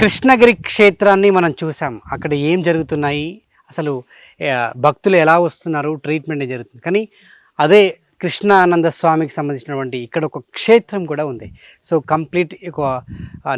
కృష్ణగిరి క్షేత్రాన్ని మనం చూసాం. అక్కడ ఏం జరుగుతున్నాయి? అసలు భక్తులు ఎలా వస్తున్నారు? ట్రీట్మెంట్ జరుగుతుంది. కానీ అదే కృష్ణానంద స్వామికి సంబంధించినటువంటి ఇక్కడ ఒక క్షేత్రం కూడా ఉంది. సో కంప్లీట్ ఒక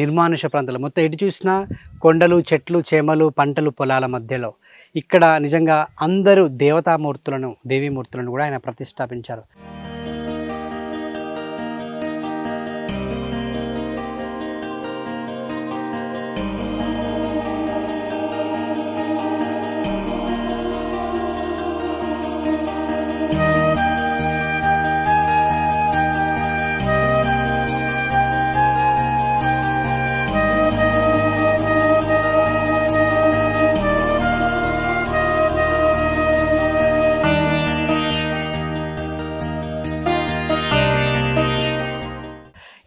నిర్మానుష ప్రాంతాలు. మొత్తం ఎటు చూసినా కొండలు చెట్లు చేమలు పంటలు పొలాల మధ్యలో. ఇక్కడ నిజంగా అందరూ దేవతామూర్తులను దేవీమూర్తులను కూడా ఆయన ప్రతిష్టాపించారు.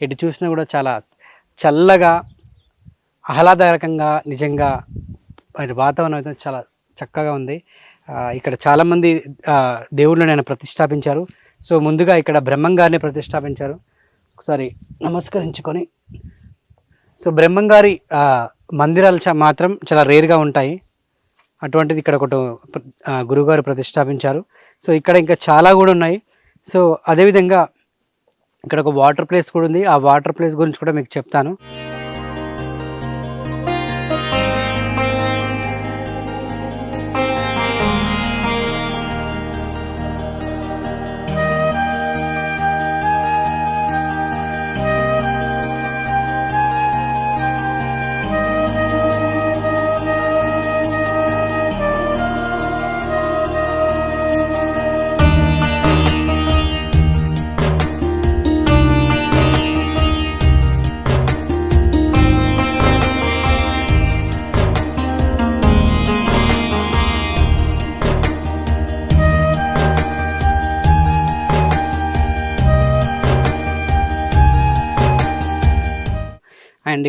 ఎటు చూసినా కూడా చాలా చల్లగా ఆహ్లాదకరంగా నిజంగా వాతావరణం అయితే చాలా చక్కగా ఉంది. ఇక్కడ చాలామంది దేవుళ్ళు దేవుళ్ళని ఆయన ప్రతిష్టాపించారు. సో ముందుగా ఇక్కడ బ్రహ్మంగారిని ప్రతిష్టాపించారు. ఒకసారి నమస్కరించుకొని. సో బ్రహ్మంగారి మందిరాలు చా- మాత్రం చాలా రేర్గా ఉంటాయి. అటువంటిది ఇక్కడ ఒకటి గురుగారు ప్రతిష్టాపించారు. సో ఇక్కడ ఇంకా చాలా కూడా ఉన్నాయి. సో అదేవిధంగా ఇక్కడ ఒక వాటర్ ప్లేస్ కూడా ఉంది. ఆ వాటర్ ప్లేస్ గురించి కూడా మీకు చెప్తాను.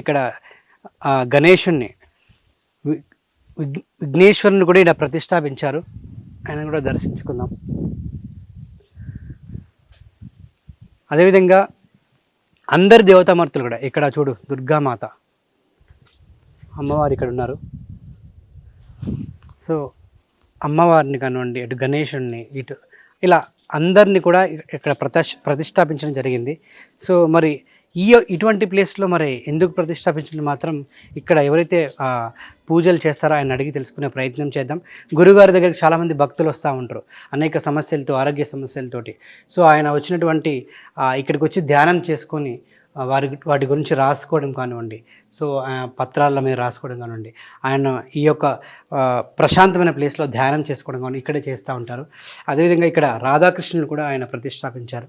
ఇక్కడ గణేషుణ్ణి విఘ్నేశ్వరుని కూడా ఇక్కడ ప్రతిష్టాపించారు. ఆయన కూడా దర్శించుకుందాం. అదేవిధంగా అందరి దేవతామూర్తులు కూడా ఇక్కడ చూడు దుర్గామాత అమ్మవారు ఇక్కడ ఉన్నారు. సో అమ్మవారిని కానివ్వండి ఇటు గణేషుణ్ణి ఇటు ఇలా అందరినీ కూడా ఇక్కడ ప్రతిష్ ప్రతిష్టాపించడం జరిగింది. సో మరి ఈ ఇటువంటి ప్లేస్లో మరి ఎందుకు ప్రతిష్టాపించడం మాత్రం ఇక్కడ ఎవరైతే పూజలు చేస్తారో ఆయన అడిగి తెలుసుకునే ప్రయత్నం చేద్దాం. గురుగారి దగ్గరికి చాలామంది భక్తులు వస్తూ ఉంటారు అనేక సమస్యలతో ఆరోగ్య సమస్యలతోటి. సో ఆయన వచ్చినటువంటి ఇక్కడికి వచ్చి ధ్యానం చేసుకొని వారి వాటి గురించి రాసుకోవడం కానివ్వండి సో పత్రాల మీద రాసుకోవడం కానివ్వండి ఆయన ఈ యొక్క ప్రశాంతమైన ప్లేస్లో ధ్యానం చేసుకోవడం కానివ్వండి ఇక్కడే చేస్తూ ఉంటారు. అదేవిధంగా ఇక్కడ రాధాకృష్ణులు కూడా ఆయన ప్రతిష్టాపించారు.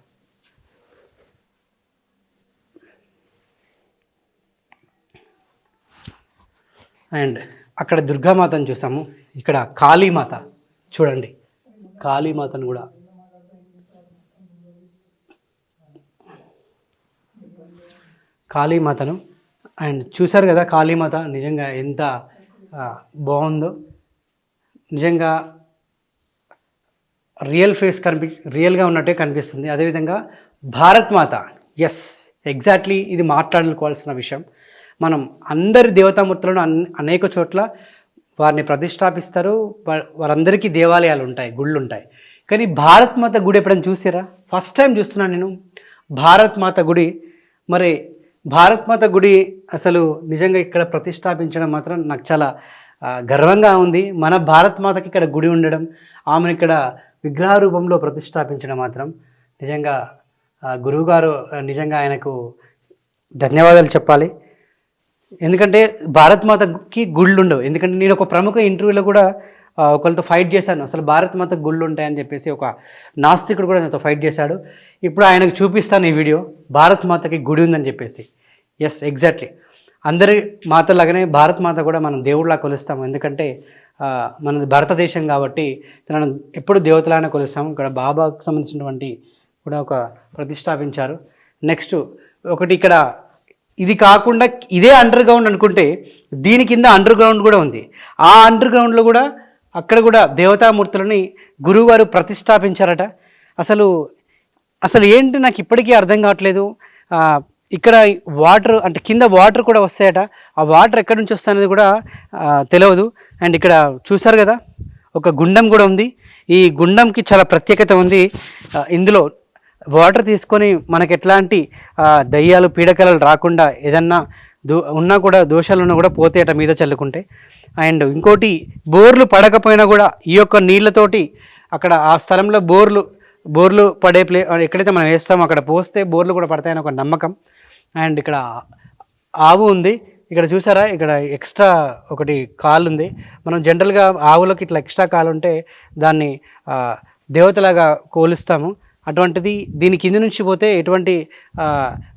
అండ్ అక్కడ దుర్గామాతను చూసాము. ఇక్కడ కాళీమాత. చూడండి. కాళీమాతను కూడా. కాళీమాతను. అండ్ చూశారు కదా కాళీమాత నిజంగా ఎంత బాగుందో. నిజంగా రియల్ ఫేస్ కనిపి రియల్గా ఉన్నట్టే కనిపిస్తుంది. అదేవిధంగా భారత్ మాత. ఎస్ ఎగ్జాక్ట్లీ ఇది మాట్లాడుకోవాల్సిన విషయం. మనం అందరి దేవతామూర్తులను అన్ అనేక చోట్ల వారిని ప్రతిష్టాపిస్తారు. వారందరికీ దేవాలయాలు ఉంటాయి గుళ్ళు ఉంటాయి కానీ భారత్ మాత గుడి ఎప్పుడైనా చూసారా? ఫస్ట్ టైం చూస్తున్నాను నేను. భారత్ మాత గుడి. మరి భారత్ మాత గుడి అసలు నిజంగా ఇక్కడ ప్రతిష్టాపించడం మాత్రం నాకు చాలా గర్వంగా ఉంది. మన భారత్ మాతకి ఇక్కడ గుడి ఉండడం ఆమెను ఇక్కడ విగ్రహ రూపంలో ప్రతిష్టాపించడం మాత్రం నిజంగా గురువుగారు నిజంగా ఆయనకు ధన్యవాదాలు చెప్పాలి. ఎందుకంటే భారత్ మాతకి గుళ్ళు ఉండవు ఎందుకంటే నేను ఒక ప్రముఖ ఇంటర్వ్యూలో కూడా ఆ, ఒకరితో ఫైట్ చేశాను. అసలు భారత్ మాత గుళ్ళు ఉంటాయని చెప్పేసి ఒక నాస్తికుడు కూడా నాతో ఫైట్ చేశాడు. ఇప్పుడు ఆయనకు చూపిస్తాను ఈ వీడియో. భారత్ మాతకి గుడి ఉందని చెప్పేసి. ఎస్ ఎగ్జాక్ట్లీ అందరి మాతలాగానే భారత్ మాత కూడా మనం దేవుడిలా కొలుస్తాము. ఎందుకంటే మనది భారతదేశం కాబట్టి తనను ఎప్పుడు దేవతలానే కొలుస్తాము. ఇక్కడ బాబాకు సంబంధించినటువంటి కూడా ఒక ప్రతిష్టాపించారు. నెక్స్ట్ ఒకటి ఇక్కడ ఇది కాకుండా ఇదే అండర్ గ్రౌండ్ అనుకుంటే దీని కింద అండర్ గ్రౌండ్ కూడా ఉంది. ఆ అండర్ గ్రౌండ్లో కూడా అక్కడ కూడా దేవతామూర్తులని గురువుగారు ప్రతిష్టాపించారట. అసలు అసలు ఏంటి నాకు ఇప్పటికీ అర్థం కావట్లేదు. ఇక్కడ వాటర్ అంటే కింద వాటర్ కూడా వస్తాయట. ఆ వాటర్ ఎక్కడి నుంచి వస్తాయనేది కూడా తెలియదు అండ్ ఇక్కడ చూసారు కదా ఒక గుండం కూడా ఉంది. ఈ గుండంకి చాలా ప్రత్యేకత ఉంది. ఇందులో వాటర్ తీసుకొని మనకి ఎట్లాంటి దయ్యాలు పీడకలలు రాకుండా ఏదన్నా దో ఉన్నా కూడా దోషాలు ఉన్నా కూడా పోతేట మీద చల్లుకుంటే. అండ్ ఇంకోటి బోర్లు పడకపోయినా కూడా ఈ యొక్క నీళ్ళతోటి అక్కడ ఆ స్థలంలో బోర్లు బోర్లు పడే ప్లే ఎక్కడైతే మనం వేస్తామో అక్కడ పోస్తే బోర్లు కూడా పడతాయని ఒక నమ్మకం. అండ్ ఇక్కడ ఆవు ఉంది. ఇక్కడ చూసారా? ఇక్కడ ఎక్స్ట్రా ఒకటి కాలు ఉంది. మనం జనరల్గా ఆవులకు ఇట్లా ఎక్స్ట్రా కాలు ఉంటే దాన్ని దేవతలాగా కోలుస్తాము. అటువంటిది దీని కింద నుంచి పోతే ఎటువంటి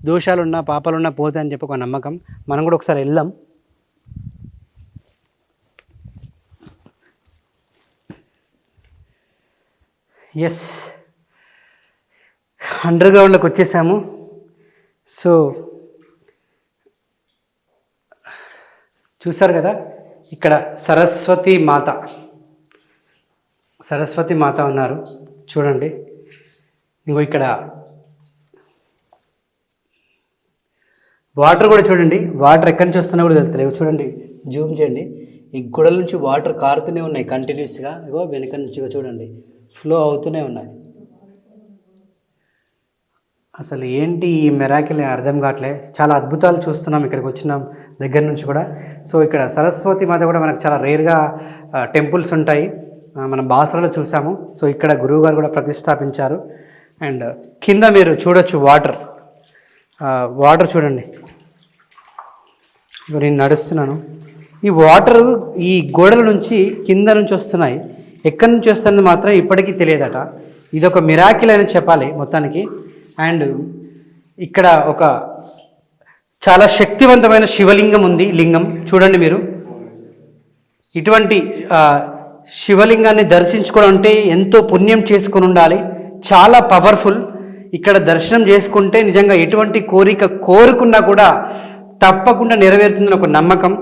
దోషాలున్నా పాపాలున్నా పోతే అని చెప్పి ఒక నమ్మకం. మనం కూడా ఒకసారి వెళ్దాం. ఎస్ అండర్ గ్రౌండ్లోకి వచ్చేసాము. సో చూసారు కదా? ఇక్కడ సరస్వతి మాత. సరస్వతి మాత ఉన్నారు. చూడండి. ఇంకో ఇక్కడ. వాటర్ కూడా చూడండి. వాటర్ ఎక్కడి నుంచి వస్తున్నా కూడా తెలుస్తలేదు చూడండి. జూమ్ చేయండి. ఈ గొడల నుంచి వాటర్ కారుతూనే ఉన్నాయి కంటిన్యూస్గా. ఇగో వెనక నుంచి చూడండి. ఫ్లో అవుతూనే ఉన్నాయి. అసలు ఏంటి ఈ మెరాకిల్ అర్థం కావట్లే? చాలా అద్భుతాలు చూస్తున్నాం. ఇక్కడికి వచ్చినాం దగ్గర నుంచి కూడా. సో ఇక్కడ సరస్వతి మాత కూడా మనకు చాలా రేర్గా టెంపుల్స్ ఉంటాయి. మనం బాసరలో చూసాము. సో ఇక్కడ గురువుగారు కూడా ప్రతిష్టాపించారు. అండ్ కింద మీరు చూడొచ్చు వాటర్. వాటర్ చూడండి. ఇప్పుడు నేను నడుస్తున్నాను. ఈ వాటర్ ఈ గోడల నుంచి కింద నుంచి వస్తున్నాయి. ఎక్కడి నుంచి వస్తుంది మాత్రం ఇప్పటికీ తెలియదట. ఇది ఒక మిరాకిల్ అని చెప్పాలి మొత్తానికి. అండ్ ఇక్కడ ఒక చాలా శక్తివంతమైన శివలింగం ఉంది లింగం. చూడండి మీరు. ఇటువంటి శివలింగాన్ని దర్శించుకోవడం అంటే ఎంతో పుణ్యం చేసుకొని ఉండాలి. చాలా పవర్ఫుల్ ఇక్కడ దర్శనం చేసుకుంటే నిజంగా ఎటువంటి కోరిక కోరుకున్నా కూడా తప్పకుండా నెరవేరుతుందని ఒక నమ్మకం.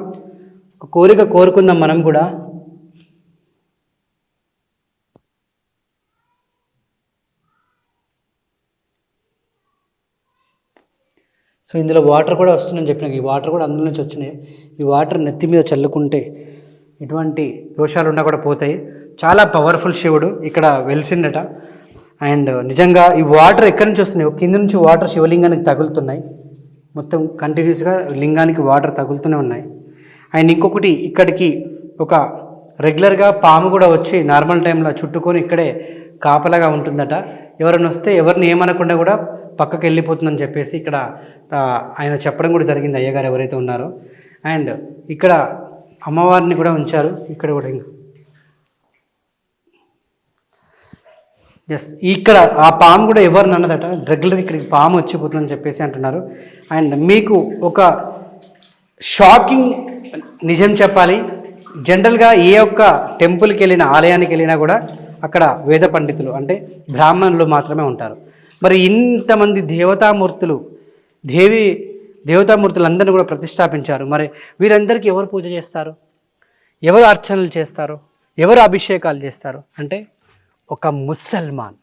ఒక కోరిక కోరుకుందాం మనం కూడా. సో ఇందులో వాటర్ కూడా వస్తుందని చెప్పిన. ఈ వాటర్ కూడా అందులో నుంచి వచ్చినాయి. ఈ వాటర్ నెత్తి మీద చల్లుకుంటే ఎటువంటి దోషాలు ఉన్నా కూడా పోతాయి. చాలా పవర్ఫుల్ శివుడు ఇక్కడ వెలిసిండట. అండ్ నిజంగా ఈ వాటర్ ఎక్కడి నుంచి వస్తున్నాయి? కింద నుంచి వాటర్ శివలింగానికి తగులుతున్నాయి. మొత్తం కంటిన్యూస్గా లింగానికి వాటర్ తగులుతూనే ఉన్నాయి. అండ్ ఇంకొకటి ఇక్కడికి ఒక రెగ్యులర్గా పాము కూడా వచ్చి నార్మల్ టైంలో చుట్టుకొని ఇక్కడే కాపలాగా ఉంటుందట. ఎవరైనా వస్తే ఎవరిని ఏమనకుండా కూడా పక్కకి వెళ్ళిపోతుందని చెప్పేసి ఇక్కడ ఆయన చెప్పడం కూడా జరిగింది. అయ్యగారు ఎవరైతే ఉన్నారో. అండ్ ఇక్కడ అమ్మవారిని కూడా ఉంచారు. ఇక్కడ కూడా ఇంకా ఎస్ ఇక్కడ ఆ పాము కూడా ఎవరు అన్నదట? రెగ్యులర్ ఇక్కడికి పాము వచ్చిపోతుందని చెప్పేసి అంటున్నారు. అండ్ మీకు ఒక షాకింగ్ నిజం చెప్పాలి. జనరల్గా ఏ ఒక్క టెంపుల్కి వెళ్ళిన ఆలయానికి వెళ్ళినా కూడా అక్కడ వేద పండితులు అంటే బ్రాహ్మణులు మాత్రమే ఉంటారు. మరి ఇంతమంది దేవతామూర్తులు దేవి దేవతామూర్తులందరినీ కూడా ప్రతిష్టాపించారు. మరి వీరందరికీ ఎవరు పూజ చేస్తారు? ఎవరు అర్చనలు చేస్తారు? ఎవరు అభిషేకాలు చేస్తారు? అంటే ఒక ముసల్మాన్.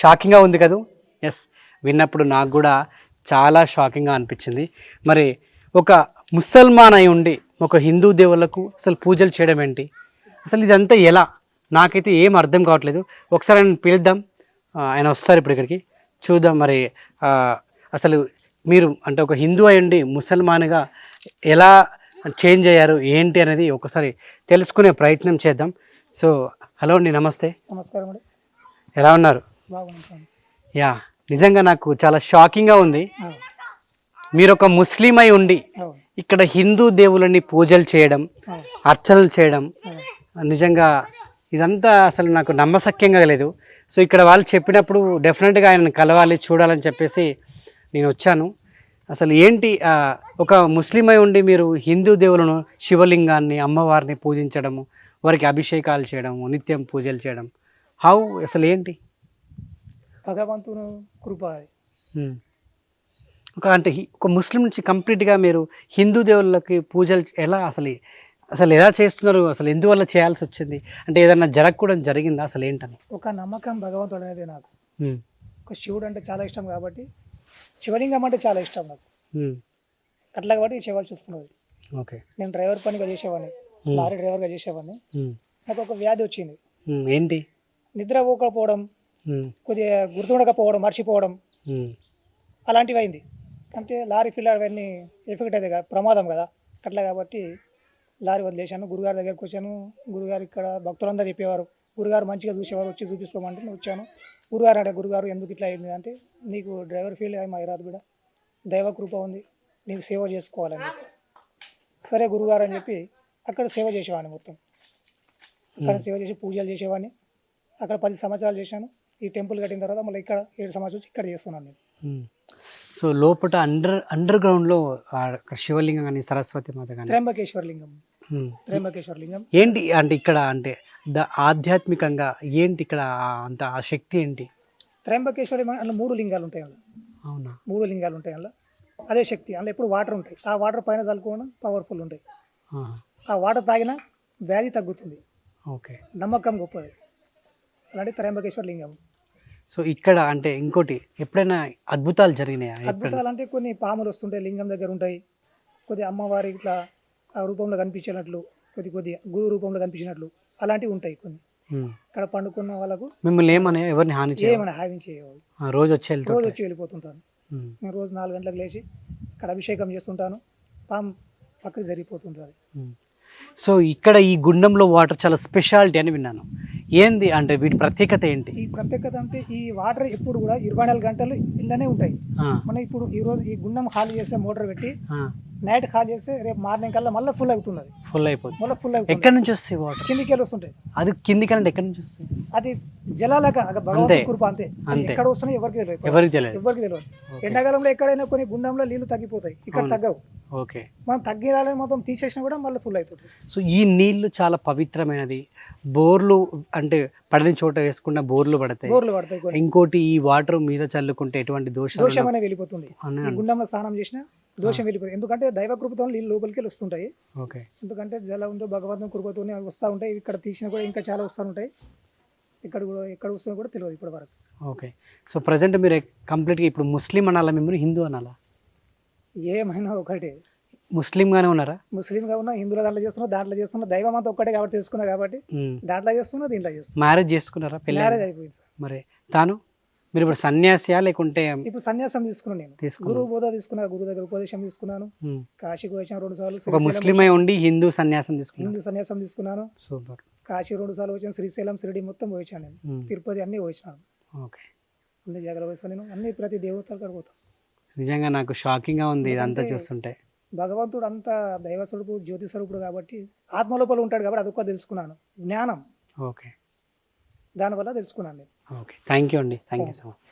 షాకింగ్గా ఉంది కదూ? ఎస్ విన్నప్పుడు నాకు కూడా చాలా షాకింగ్గా అనిపించింది. మరి ఒక ముసల్మాన్ అయి ఉండి ఒక హిందూ దేవుళ్ళకు అసలు పూజలు చేయడం ఏంటి? అసలు ఇదంతా ఎలా? నాకైతే ఏం అర్థం కావట్లేదు. ఒకసారి ఆయన పిలుద్దాం. ఆయన వస్తారు ఇప్పుడు ఇక్కడికి. చూద్దాం మరి అసలు మీరు అంటే ఒక హిందూ అయ్యండి ముసల్మాన్గా ఎలా చేంజ్ అయ్యారు? ఏంటి అనేది ఒకసారి తెలుసుకునే ప్రయత్నం చేద్దాం. సో హలో అండి నమస్తే. నమస్కారం అండి. ఎలా ఉన్నారు? యా నిజంగా నాకు చాలా షాకింగ్గా ఉంది. మీరు ఒక ముస్లిం అయి ఉండి ఇక్కడ హిందూ దేవులని పూజలు చేయడం అర్చనలు చేయడం నిజంగా ఇదంతా అసలు నాకు నమ్మశక్యంగా లేదు. సో ఇక్కడ వాళ్ళు చెప్పినప్పుడు డెఫినెట్గా ఆయనను కలవాలి చూడాలని చెప్పేసి నేను వచ్చాను. అసలు ఏంటి ఒక ముస్లిం అయి ఉండి మీరు హిందూ దేవులను శివలింగాన్ని అమ్మవారిని పూజించడము వారికి అభిషేకాలు చేయడము నిత్యం పూజలు చేయడం హౌ అసలు ఏంటి భగవంతుని కృప. ఉమ్. ఒక అంటే ఒక ముస్లిం నుంచి కంప్లీట్గా మీరు హిందూ దేవుళ్ళకి పూజలు ఎలా అసలు అసలు ఎలా చేస్తున్నారు? అసలు ఎందువల్ల చేయాల్సి వచ్చింది? అంటే ఏదన్నా జరగకూడదు జరిగిందా? అసలు ఏంటని ఒక నమ్మకం భగవంతుడు అనేది నాకు. ఉమ్. ఒక శివుడు అంటే చాలా ఇష్టం కాబట్టి శివలింగం అంటే చాలా ఇష్టం నాకు. ఉమ్, అట్లా కాబట్టి చేయవలసి వస్తున్నది ఓకే నేను డ్రైవర్ పనిగా చేసేవాడిని. Hmm. లారీ డ్రైవర్గా చేసేవాడిని. నాకు ఒక వ్యాధి వచ్చింది. ఏంటి? నిద్ర పోకపోవడం కొద్దిగా గుర్తుండకపోవడం మర్చిపోవడం అలాంటివి అయింది అంటే లారీ ఫిల్లర్ అవన్నీ ఎఫెక్ట్ అయితే కదా ప్రమాదం కదా. అట్లా కాబట్టి లారీ వదిలేశాను. గురుగారి దగ్గరికి వచ్చాను. గురుగారు ఇక్కడ భక్తులందరూ చెప్పేవారు. గురుగారు మంచిగా చూసేవారు వచ్చి చూపిస్తామంటే నేను వచ్చాను. గురుగారు అంటే గురుగారు ఎందుకు ఇట్లా అయింది? అంటే నీకు డ్రైవర్ ఫీల్ అయ్యి రాదు బిడ దైవ కృప ఉంది. నీకు సేవ చేసుకోవాలని సరే గురుగారు అని చెప్పి అక్కడ సేవ చేసేవాడిని మొత్తం. అక్కడ సేవ చేసి పూజలు చేసేవాడిని. అక్కడ పది సంవత్సరాలు చేశాను. ఈ టెంపుల్ కట్టిన తర్వాత మళ్ళీ ఇక్కడ ఏడు సంవత్సరాలు ఇక్కడ చేస్తున్నాను నేను. సో లోపల అండర్ అండర్ గ్రౌండ్లో శివలింగం కానీ సరస్వతి మాత కానీ? త్ర్యంబకేశ్వర లింగం. త్ర్యంబకేశ్వర లింగం ఏంటి అంటే ఇక్కడ అంటే ద ఆధ్యాత్మికంగా ఏంటి ఇక్కడ అంత ఆ శక్తి ఏంటి? త్ర్యంబకేశ్వరి అందులో మూడు లింగాలు ఉంటాయి అందులో. అవునా? మూడు లింగాలు ఉంటాయి అందులో. అదే శక్తి. అందులో ఎప్పుడు వాటర్ ఉంటాయి. ఆ వాటర్ పైన చల్లుకోవడం పవర్ఫుల్ ఉంటాయి. ఆ వాటర్ తాగినా వ్యాధి తగ్గుతుంది. ఓకే. నమ్మకం గొప్పది. అలాంటి త్ర్యంబకేశ్వర లింగం. సో ఇక్కడ అంటే ఇంకోటి ఎప్పుడైనా అద్భుతాలు జరిగినాయా? అద్భుతాలు అంటే కొన్ని పాములు వస్తుంటాయి లింగం దగ్గర ఉంటాయి. కొద్ది అమ్మవారి ఇట్లా ఆ రూపంలో కనిపించినట్లు కొద్ది కొద్ది గురు రూపంలో కనిపించినట్లు అలాంటివి ఉంటాయి కొన్ని. ఇక్కడ పండుకున్న వాళ్ళకు మిమ్మల్ని ఏమనే ఎవరిని హాని ఏమైనా హాని చేయవు. రోజు వచ్చి రోజు వచ్చి వెళ్ళిపోతుంటాను. నేను రోజు నాలుగు గంటలకు లేచి ఇక్కడ అభిషేకం చేస్తుంటాను. పాము పక్కకి జరిగిపోతుంటుంది. సో ఇక్కడ ఈ గుండంలో వాటర్ చాలా స్పెషాలిటీ అని విన్నాను. ఏంది అంటే వీటి ప్రత్యేకత ఏంటి? ఈ ప్రత్యేకత అంటే ఈ వాటర్ ఎప్పుడు కూడా ఇరవై నాలుగు గంటలు ఇళ్ళనే ఉంటాయి. మనం ఇప్పుడు ఈ రోజు ఈ గుండం ఖాళీ చేస్తే మోటార్ పెట్టి నైట్ ఖాళీ చేస్తే రేపు మార్నింగ్ కల్లా మళ్ళీ ఫుల్ అవుతుంది ఫుల్ అయిపోతుంది మళ్ళీ ఫుల్ అవుతుంది ఎక్కడి నుంచి వస్తాయి వాటర్ కిందికి వెళ్ళి వస్తుంటాయి. అది కింది కరెంట్ ఎక్కడి నుంచి వస్తాయి? అది జలాలక భగవంతుని అంతే. కృప అంతే. ఎక్కడ వస్తున్నాయి ఎవరికి తెలియదు. ఎవరికి తెలియదు. ఎవరికి తెలియదు. ఎండాకాలంలో ఎక్కడైనా కొన్ని గుండంలో నీళ్ళు తగ్గిపోతాయి. ఇక్కడ. తగ్గవు. ఓకే. మనం తగ్గిరాలని మొత్తం తీసేసినా కూడా మళ్ళీ ఫుల్ అయిపోతుంది. సో ఈ నీళ్ళు చాలా పవిత్రమైనది. బోర్లు అంటే పడని చోట వేసుకున్న బోర్లు పడతాయి. బోర్లు పడతాయి ఇంకోటి ఈ వాటర్ మీద చల్లుకుంటే ఎటువంటి దోషాలు దోషం అనేది వెళ్ళిపోతుంది. గుండంలో స్నానం చేసినా దోషం వెళ్ళిపోతుంది. ఎందుకంటే దైవ కృపతో నీళ్ళు లోపలికి వెళ్ళి వస్తుంటాయి. ఓకే. ఎందుకంటే జలంతో భగవంతుని కృపతోనే వస్తూ ఉంటాయి. ఇక్కడ తీసినా కూడా ఇంకా చాలా వస్తూ ఉంటాయి. ఇక్కడ కూడా ఎక్కడ వస్తుందో కూడా తెలియదు ఇప్పటి వరకు. ఓకే. సో ప్రజెంట్ మీరు కంప్లీట్గా ఇప్పుడు ముస్లిం అనాలా మిమ్మల్ని? హిందూ అనాలా? ఏమైనా ఒకటే. ముస్లింగానే ఉన్నారా? ముస్లింగా ఉన్నా హిందువుల దాంట్లో చేస్తున్నా దాంట్లో చేస్తున్నా దైవం అంతా ఒక్కటే కాబట్టి తెలుసుకున్నా కాబట్టి దాంట్లో చేస్తున్నా దీంట్లో చేస్తున్నా. మ్యారేజ్ చేసుకున్నారా పెళ్ళి మ్యారేజ్ అయిపోయింది సార్. మరి తాను? మీరు ఇప్పుడు సన్యాసియా లేకుంటే ఇప్పుడు సన్యాసం తీసుకున్నాను నేను. గురువు బోధ తీసుకున్నా గురువు దగ్గర ఉపదేశం తీసుకున్నాను. కాశీకి వచ్చాను రెండు సార్లు ఒక ముస్లిం అయి ఉండి హిందూ సన్యాసం తీసుకున్నారు హిందూ సన్యాసం తీసుకున్నాను. సూపర్. కాశీ రెండు సార్లు వచ్చాను శ్రీశైలం షిరిడి మొత్తం పోయించాను నేను. తిరుపతి అన్నీ పోయించాను ఓకే. అన్ని జాగ్రత్త పోయిస్తాను నేను. అన్ని ప్రతి దేవతలు కాడ పోతాను నిజంగా నాకు షాకింగ్గా ఉంది ఇదంతా చూస్తుంటే. భగవంతుడు అంత దైవ స్వరూపుడు జ్యోతి స్వరూపుడు కాబట్టి ఆత్మ లోపల ఉంటాడు కాబట్టి అదొక తెలుసుకున్నాను. జ్ఞానం. ఓకే. దానివల్ల తెలుసుకున్నాను నేను. ఓకే. థ్యాంక్ యూ అండి. Thank you so much.